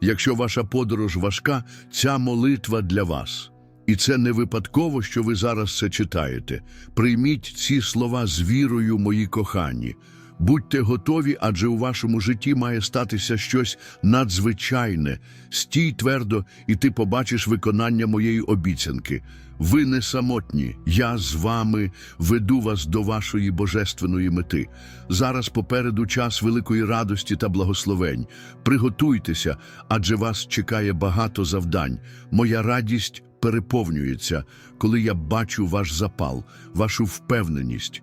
Якщо ваша подорож важка, ця молитва для вас. І це не випадково, що ви зараз це читаєте. Прийміть ці слова з вірою, мої кохані. Будьте готові, адже у вашому житті має статися щось надзвичайне. Стій твердо, і ти побачиш виконання моєї обіцянки. Ви не самотні, я з вами веду вас до вашої божественної мети. Зараз попереду час великої радості та благословень. Приготуйтеся, адже вас чекає багато завдань. Моя радість переповнюється, коли я бачу ваш запал, вашу впевненість.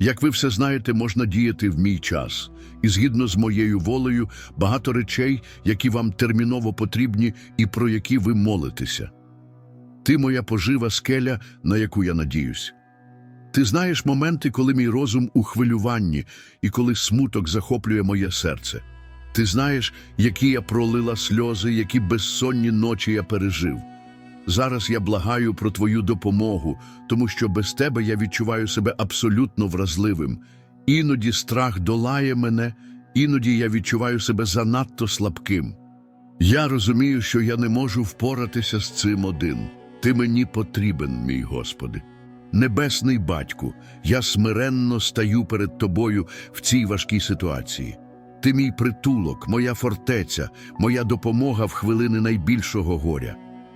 Як ви все знаєте, можна діяти в мій час, і згідно з моєю волею, багато речей, які вам терміново потрібні і про які ви молитеся. Ти моя пожива скеля, на яку я надіюсь. Ти знаєш моменти, коли мій розум у хвилюванні і коли смуток захоплює моє серце. Ти знаєш, які я пролила сльози, які безсонні ночі я пережив. Зараз я благаю про твою допомогу, тому що без тебе я відчуваю себе абсолютно вразливим. Іноді страх долає мене, іноді я відчуваю себе занадто слабким. Я розумію, що я не можу впоратися з цим один. Ти мені потрібен, мій Господи. Небесний батьку, я смиренно стаю перед тобою в цій важкій ситуації. Ти мій притулок, моя фортеця, моя допомога в хвилини найбільшого горя.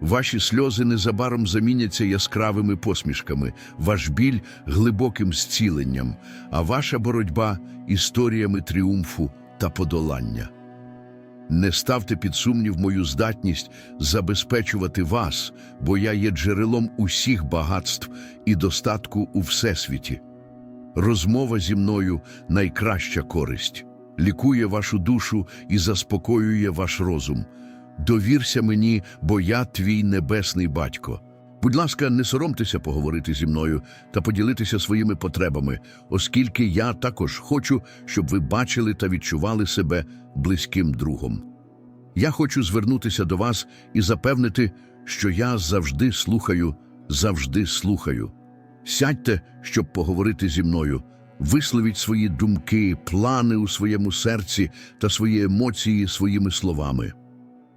Ваші сльози незабаром заміняться яскравими посмішками, ваш біль глибоким зціленням, а ваша боротьба історіями тріумфу та подолання. Не ставте під сумнів мою здатність забезпечувати вас, бо я є джерелом усіх багатств і достатку у всесвіті. Розмова зі мною найкраща користь, лікує вашу душу і заспокоює ваш розум. Довірся мені, бо я твій небесний батько. Будь ласка, не соромтеся поговорити зі мною та поділитися своїми потребами, оскільки я також хочу, щоб ви бачили та відчували себе близьким другом. Я хочу звернутися до вас і запевнити, що я завжди слухаю, завжди слухаю. Сядьте, щоб поговорити зі мною. Висловіть свої думки, плани у своєму серці та свої емоції своїми словами.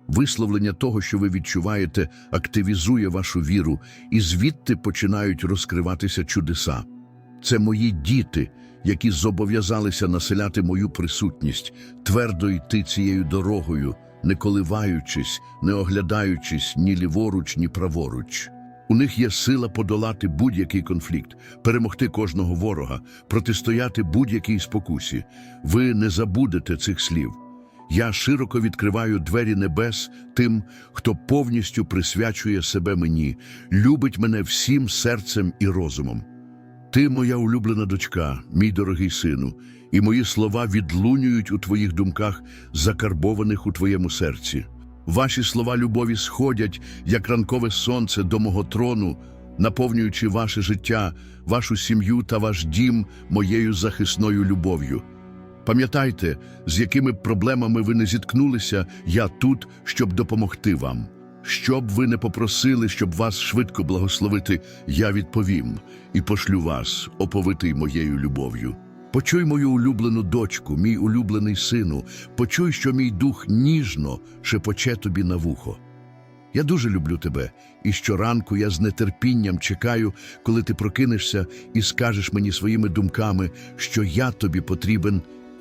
Висловлення того, що ви відчуваєте, активізує вашу віру, і звідти починають розкриватися чудеса. Це мої діти, які зобов'язалися населяти мою присутність, твердо йти цією дорогою, не коливаючись, не оглядаючись ні ліворуч, ні праворуч. У них є сила подолати будь-який конфлікт, перемогти кожного ворога, протистояти будь-якій спокусі. Ви не забудете цих слів. Я широко відкриваю двері небес тим, хто повністю присвячує себе мені, любить мене всім серцем і розумом. Ти, моя улюблена дочка, мій дорогий сину, і мої слова відлунюють у твоїх думках, закарбованих у твоєму серці. Ваші слова любові сходять, як ранкове сонце до мого трону, наповнюючи ваше життя, вашу сім'ю та ваш дім моєю захисною любов'ю. Пам'ятайте, з якими проблемами ви не зіткнулися, я тут, щоб допомогти вам. Щоб ви не попросили, щоб вас швидко благословити, я відповім і пошлю вас, оповитий моєю любов'ю. Почуй мою улюблену дочку, мій улюблений сину, почуй, що мій дух ніжно шепоче тобі на вухо. Я дуже люблю тебе, і щоранку я з нетерпінням чекаю, коли ти прокинешся і скажеш мені своїми думками, що я тобі потрібен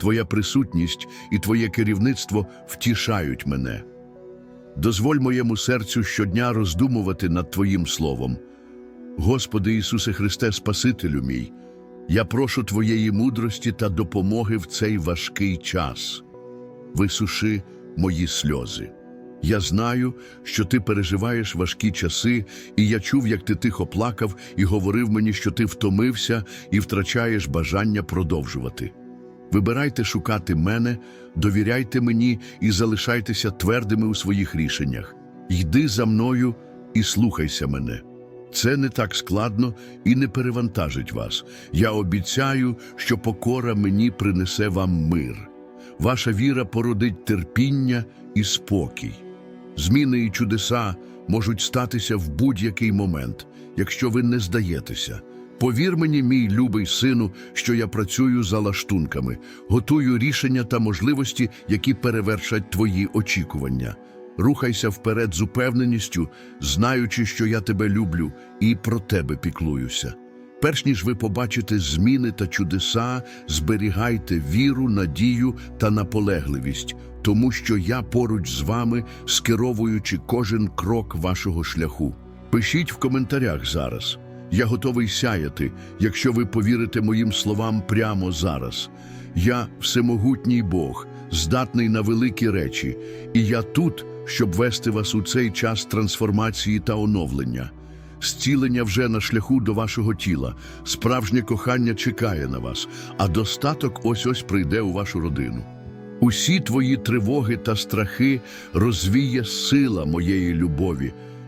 твоя присутність і твоє керівництво втішають мене. Дозволь моєму серцю щодня роздумувати над Твоїм словом. Господи Ісусе Христе, Спасителю мій, я прошу Твоєї мудрості та допомоги в цей важкий час. Висуши мої сльози. Я знаю, що ти переживаєш важкі часи, і я чув, як ти тихо плакав і говорив мені, що ти втомився і втрачаєш бажання продовжувати. Вибирайте шукати мене, довіряйте мені і залишайтеся твердими у своїх рішеннях. Йди за мною і слухайся мене. Це не так складно і не перевантажить вас. Я обіцяю, що покора мені принесе вам мир. Ваша віра породить терпіння і спокій. Зміни і чудеса можуть статися в будь-який момент, якщо ви не здаєтеся. Повір мені, мій любий сину, що я працюю за лаштунками, готую рішення та можливості, які перевершать твої очікування. Рухайся вперед з упевненістю, знаючи, що я тебе люблю і про тебе піклуюся. Перш ніж ви побачите зміни та чудеса, зберігайте віру, надію та наполегливість, тому що я поруч з вами, скеровуючи кожен крок вашого шляху. Пишіть в коментарях зараз. Я готовий сяяти, якщо ви повірите моїм словам прямо зараз. Я всемогутній Бог, здатний на великі речі, і я тут, щоб вести вас у цей час трансформації та оновлення. Зцілення вже на шляху до вашого тіла, справжнє кохання чекає на вас, а достаток ось-ось прийде у вашу родину. Усі твої тривоги та страхи розвіє сила моєї любові.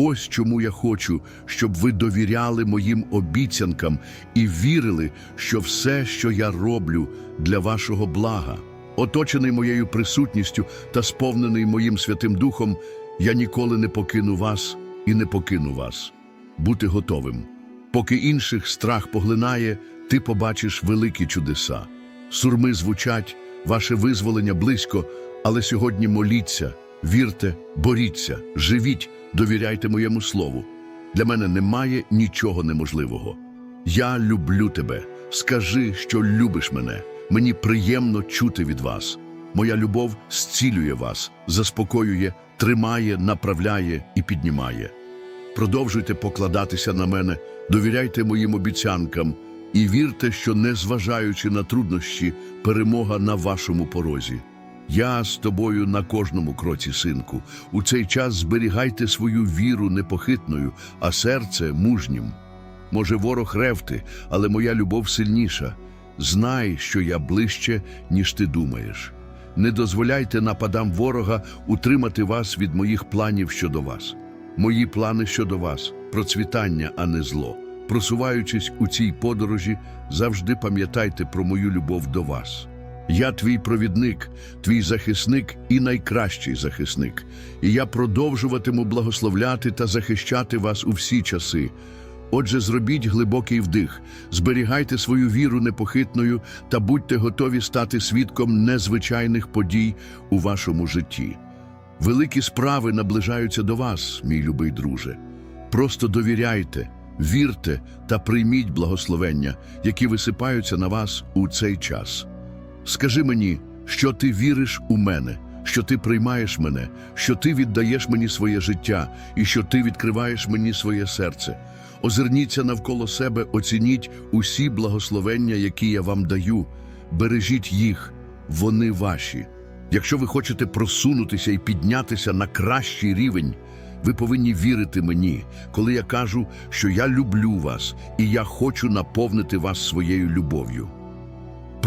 Ось чому я хочу, щоб ви довіряли моїм обіцянкам і вірили, що все, що я роблю, для вашого блага. Оточений моєю присутністю та сповнений моїм Святим Духом, я ніколи не покину вас і не покину вас. Бути готовим. Поки інших страх поглинає, ти побачиш великі чудеса. Сурми звучать, ваше визволення близько, але сьогодні моліться, вірте, боріться, живіть, довіряйте моєму слову. Для мене немає нічого неможливого. Я люблю тебе. Скажи, що любиш мене. Мені приємно чути від вас. Моя любов зцілює вас, заспокоює, тримає, направляє і піднімає. Продовжуйте покладатися на мене, довіряйте моїм обіцянкам і вірте, що, незважаючи на труднощі, перемога на вашому порозі. Я з тобою на кожному кроці, синку. У цей час зберігайте свою віру непохитною, а серце мужнім. Може, ворог ревти, але моя любов сильніша. Знай, що я ближче, ніж ти думаєш. Не дозволяйте нападам ворога утримати вас від моїх планів щодо вас. Мої плани щодо вас процвітання, а не зло. Просуваючись у цій подорожі, завжди пам'ятайте про мою любов до вас. Я твій провідник, твій захисник і найкращий захисник, і я продовжуватиму благословляти та захищати вас у всі часи. Отже, зробіть глибокий вдих, зберігайте свою віру непохитною та будьте готові стати свідком незвичайних подій у вашому житті. Великі справи наближаються до вас, мій любий друже. Просто довіряйте, Вірте та прийміть благословення, які висипаються на вас у цей час. Скажи мені, що ти віриш у мене, що ти приймаєш мене, що ти віддаєш мені своє життя і що ти відкриваєш мені своє серце. Озирніться навколо себе, оцініть усі благословення, які я вам даю. Бережіть їх, вони ваші. Якщо ви хочете просунутися і піднятися на кращий рівень, ви повинні вірити мені, коли я кажу, що я люблю вас і я хочу наповнити вас своєю любов'ю.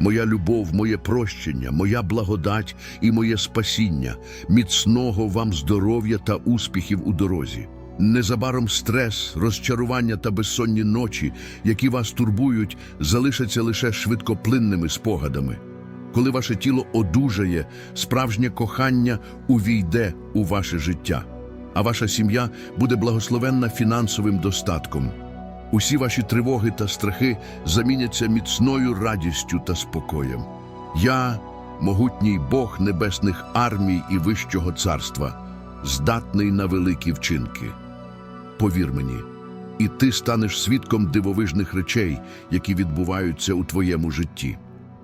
моя любов, моє прощення, моя благодать і моє спасіння, міцного вам здоров'я та успіхів у дорозі. Незабаром стрес, розчарування та безсонні ночі, які вас турбують, залишаться лише швидкоплинними спогадами. Коли ваше тіло одужає, справжнє кохання увійде у ваше життя, а ваша сім'я буде благословенна фінансовим достатком. Усі ваші тривоги та страхи заміняться міцною радістю та спокоєм. Я, могутній Бог небесних армій і вищого царства, здатний на великі вчинки. Повір мені, і ти станеш свідком дивовижних речей, які відбуваються у твоєму житті.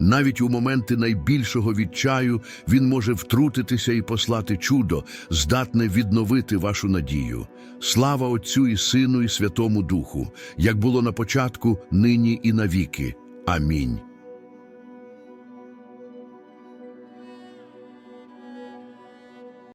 Навіть у моменти найбільшого відчаю Він може втрутитися і послати чудо, здатне відновити вашу надію. Слава Отцю і Сину і Святому Духу, як було на початку, нині і навіки. Амінь.